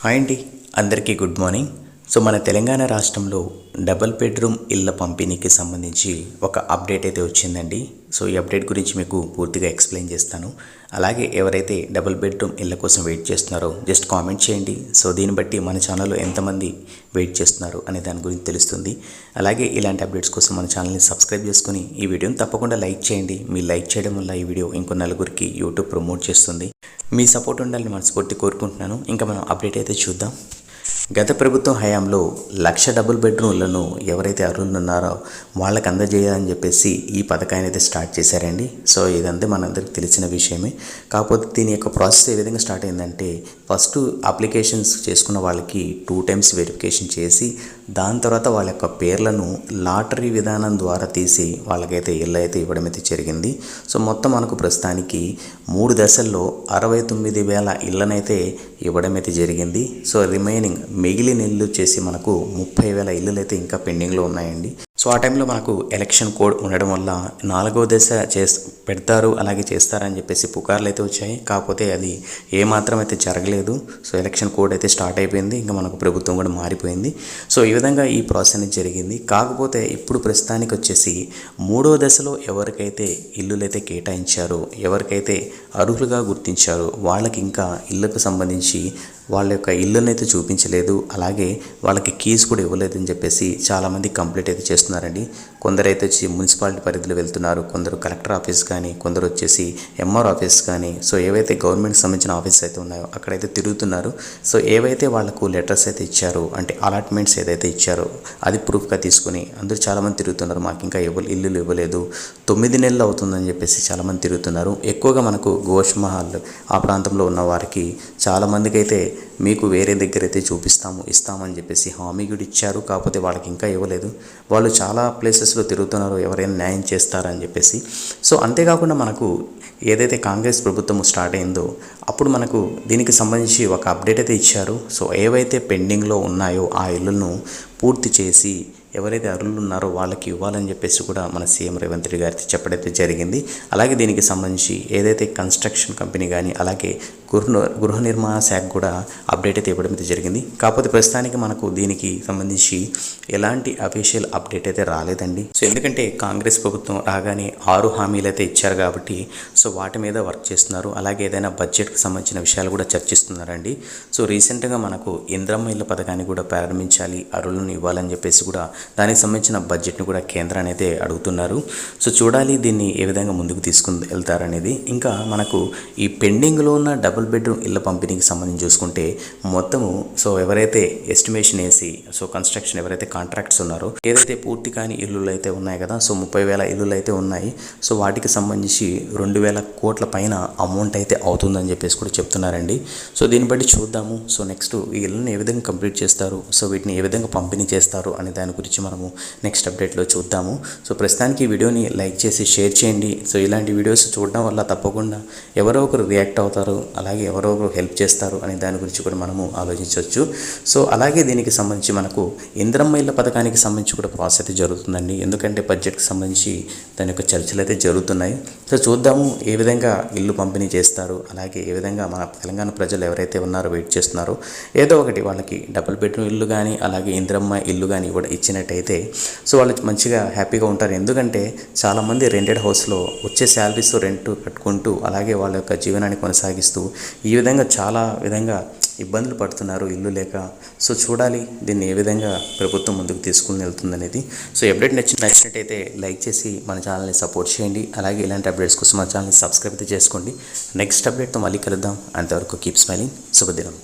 Hi అండి అందరికీ good morning. So మన తెలంగాణ రాష్ట్రంలో డబుల్ బెడ్రూమ్ ఇళ్ళ పంపిణీకి సంబంధించి ఒక అప్డేట్ అయితే వచ్చిందండి. సో ఈ అప్డేట్ గురించి మీకు పూర్తిగా ఎక్స్ప్లెయిన్ చేస్తాను. అలాగే ఎవరైతే డబుల్ బెడ్రూమ్ ఇళ్ళ కోసం వెయిట్ చేస్తున్నారో జస్ట్ కామెంట్ చేయండి. సో దీన్ని బట్టి మన ఛానల్లో ఎంతమంది వెయిట్ చేస్తున్నారు అనే దాని గురించి తెలుస్తుంది. అలాగే ఇలాంటి అప్డేట్స్ కోసం మన ఛానల్ని సబ్స్క్రైబ్ చేసుకుని ఈ వీడియోని తప్పకుండా లైక్ చేయండి. మీ లైక్ చేయడం వల్ల ఈ వీడియో ఇంకో నలుగురికి యూట్యూబ్ ప్రమోట్ చేస్తుంది. మీ సపోర్ట్ ఉండాలని మనస్ఫూర్తి కోరుకుంటున్నాను. ఇంకా మనం అప్డేట్ అయితే చూద్దాం. గత ప్రభుత్వం హయాంలో లక్ష డబుల్ బెడ్రూమ్లను ఎవరైతే అర్హులు వాళ్ళకి అందజేయాలని చెప్పేసి ఈ పథకాన్ని అయితే స్టార్ట్ చేశారండి. సో ఇదంతా మనందరికి తెలిసిన విషయమే. కాకపోతే దీని యొక్క ప్రాసెస్ ఏ విధంగా స్టార్ట్ అయిందంటే ఫస్ట్ అప్లికేషన్స్ చేసుకున్న వాళ్ళకి టూ టైమ్స్ వెరిఫికేషన్ చేసి దాని తర్వాత వాళ్ళ యొక్క పేర్లను లాటరీ విధానం ద్వారా తీసి వాళ్ళకైతే ఇల్లు అయితే ఇవ్వడం అయితే జరిగింది. సో మొత్తం మనకు ప్రస్తుతానికి మూడు దశల్లో అరవై తొమ్మిది వేల ఇళ్ళనైతే ఇవ్వడం అయితే జరిగింది. సో రిమైనింగ్ మిగిలిన ఇల్లు వచ్చేసి మనకు ముప్పై వేల ఇల్లులు అయితే ఇంకా పెండింగ్లో ఉన్నాయండి. సో ఆ టైంలో మనకు ఎలక్షన్ కోడ్ ఉండడం వల్ల నాలుగో దశ చేస్ పెడతారు అలాగే చేస్తారని చెప్పేసి పుకార్లు అయితే వచ్చాయి. కాకపోతే అది ఏమాత్రం అయితే జరగలేదు. సో ఎలక్షన్ కోడ్ అయితే స్టార్ట్ అయిపోయింది. ఇంకా మనకు ప్రభుత్వం కూడా మారిపోయింది. సో ఈ విధంగా ఈ ప్రాసెస్ అనేది జరిగింది. కాకపోతే ఇప్పుడు ప్రస్తుతానికి వచ్చేసి మూడో దశలో ఎవరికైతే ఇల్లులు అయితే కేటాయించారో ఎవరికైతే అర్హులుగా గుర్తించారో వాళ్ళకి ఇంకా ఇళ్ళకు సంబంధించి వాళ్ళ యొక్క ఇల్లుని అయితే చూపించలేదు అలాగే వాళ్ళకి కీస్ కూడా ఇవ్వలేదని చెప్పేసి చాలామంది కంప్లైంట్ అయితే చేస్తున్నారండి. కొందరైతే వచ్చి మున్సిపాలిటీ పరిధిలో వెళ్తున్నారు. కొందరు కలెక్టర్ ఆఫీస్ కానీ కొందరు వచ్చేసి ఎంఆర్ ఆఫీస్ కానీ సో ఏవైతే గవర్నమెంట్కి సంబంధించిన ఆఫీస్ అయితే ఉన్నాయో అక్కడైతే తిరుగుతున్నారు. సో ఏవైతే వాళ్ళకు లెటర్స్ అయితే ఇచ్చారో అంటే అలాట్మెంట్స్ ఏదైతే ఇచ్చారో అది ప్రూఫ్గా తీసుకుని అందరూ చాలామంది తిరుగుతున్నారు. మాకు ఇంకా ఇవ్వ ఇల్లులు ఇవ్వలేదు. తొమ్మిది నెలలు అవుతుందని చెప్పేసి చాలామంది తిరుగుతున్నారు. ఎక్కువగా మనకు గోష్ మహల్ ఆ ప్రాంతంలో ఉన్న వారికి చాలామందికి అయితే మీకు వేరే దగ్గర అయితే చూపిస్తాము ఇస్తామని చెప్పేసి హామీ కూడా ఇచ్చారు. కాకపోతే వాళ్ళకి ఇంకా ఇవ్వలేదు. వాళ్ళు చాలా ప్లేసెస్ ప్లేస్లో తిరుగుతున్నారు ఎవరైనా న్యాయం చేస్తారని చెప్పేసి. సో అంతేకాకుండా మనకు ఏదైతే కాంగ్రెస్ ప్రభుత్వం స్టార్ట్ అయిందో అప్పుడు మనకు దీనికి సంబంధించి ఒక అప్డేట్ అయితే ఇచ్చారు. సో ఏవైతే పెండింగ్లో ఉన్నాయో ఆ ఇల్లులను పూర్తి చేసి ఎవరైతే అర్హులు ఉన్నారో వాళ్ళకి ఇవ్వాలని చెప్పేసి కూడా మన సీఎం రేవంత్ రెడ్డి గారికి చెప్పడైతే జరిగింది. అలాగే దీనికి సంబంధించి ఏదైతే కన్స్ట్రక్షన్ కంపెనీ కానీ అలాగే గృహ గృహ నిర్మాణ శాఖ కూడా అప్డేట్ అయితే ఇవ్వడం అయితే జరిగింది. కాకపోతే ప్రస్తుతానికి మనకు దీనికి సంబంధించి ఎలాంటి అఫీషియల్ అప్డేట్ అయితే రాలేదండి. సో ఎందుకంటే కాంగ్రెస్ ప్రభుత్వం రాగానే ఆరు హామీలు అయితే ఇచ్చారు కాబట్టి సో వాటి మీద వర్క్ చేస్తున్నారు. అలాగే ఏదైనా బడ్జెట్కి సంబంధించిన విషయాలు కూడా చర్చిస్తున్నారండి. సో రీసెంట్గా మనకు ఇంద్రమ్మ ఇళ్ళ పథకాన్ని కూడా ప్రారంభించాలి అరులను ఇవ్వాలని చెప్పేసి కూడా దానికి సంబంధించిన బడ్జెట్ను కూడా కేంద్రాన్ని అయితే అడుగుతున్నారు. సో చూడాలి దీన్ని ఏ విధంగా ముందుకు తీసుకుని వెళ్తారనేది. ఇంకా మనకు ఈ పెండింగ్లో ఉన్న డబ్బు డబుల్ బెడ్రూమ్ ఇళ్ళ పంపిణీకి సంబంధించి చూసుకుంటే మొత్తము సో ఎవరైతే ఎస్టిమేషన్ వేసి సో కన్స్ట్రక్షన్ ఎవరైతే కాంట్రాక్ట్స్ ఉన్నారో ఏదైతే పూర్తి కాని ఇల్లులు అయితే ఉన్నాయి కదా సో ముప్పై వేల ఇల్లులు అయితే ఉన్నాయి సో వాటికి సంబంధించి రెండు వేల కోట్ల పైన అమౌంట్ అయితే అవుతుందని చెప్పేసి కూడా చెప్తున్నారండి. సో దీన్ని బట్టి చూద్దాము సో నెక్స్ట్ ఈ ఇళ్ళని ఏ విధంగా కంప్లీట్ చేస్తారు సో వీటిని ఏ విధంగా పంపిణీ చేస్తారు అనే దాని గురించి మనము నెక్స్ట్ అప్డేట్లో చూద్దాము. సో ప్రస్తుతానికి ఈ వీడియోని లైక్ చేసి షేర్ చేయండి. సో ఇలాంటి వీడియోస్ చూడడం వల్ల తప్పకుండా ఎవరో ఒకరు రియాక్ట్ అవుతారు అలాగే ఎవరో ఒకరు హెల్ప్ చేస్తారు అనే దాని గురించి కూడా మనము ఆలోచించవచ్చు. సో అలాగే దీనికి సంబంధించి మనకు ఇంద్రమ్మ ఇళ్ళ పథకానికి సంబంధించి కూడా ప్రాసెస్ అయితే జరుగుతుందండి. ఎందుకంటే బడ్జెట్కి సంబంధించి దాని యొక్క చర్చలు అయితే జరుగుతున్నాయి. సో చూద్దాము ఏ విధంగా ఇల్లు పంపిణీ చేస్తారు. అలాగే ఏ విధంగా మన తెలంగాణ ప్రజలు ఎవరైతే ఉన్నారో వెయిట్ చేస్తున్నారో ఏదో ఒకటి వాళ్ళకి డబుల్ బెడ్రూమ్ ఇల్లు కానీ అలాగే ఇంద్రమ్మ ఇల్లు కానీ కూడా ఇచ్చినట్టయితే సో వాళ్ళు మంచిగా హ్యాపీగా ఉంటారు. ఎందుకంటే చాలామంది రెంటెడ్ హౌస్లో వచ్చే శాలరీస్తో రెంట్ కట్టుకుంటూ అలాగే వాళ్ళ యొక్క జీవనాన్ని కొనసాగిస్తూ ఈ విధంగా చాలా విధంగా ఇబ్బందులు పడుతున్నారు ఇల్లు లేక. సో చూడాలి దీన్ని ఏ విధంగా ప్రభుత్వం ముందుకు తీసుకుని వెళ్తుందనేది. సో అప్డేట్ నచ్చి నచ్చినట్టయితే లైక్ చేసి మన ఛానల్ని సపోర్ట్ చేయండి. అలాగే ఇలాంటి అప్డేట్స్ కోసం మన ఛానల్ని సబ్స్క్రైబ్ అయితే చేసుకోండి. నెక్స్ట్ అప్డేట్తో మళ్ళీ కలుద్దాం. అంతవరకు కీప్ స్మైలింగ్. శుభదినం.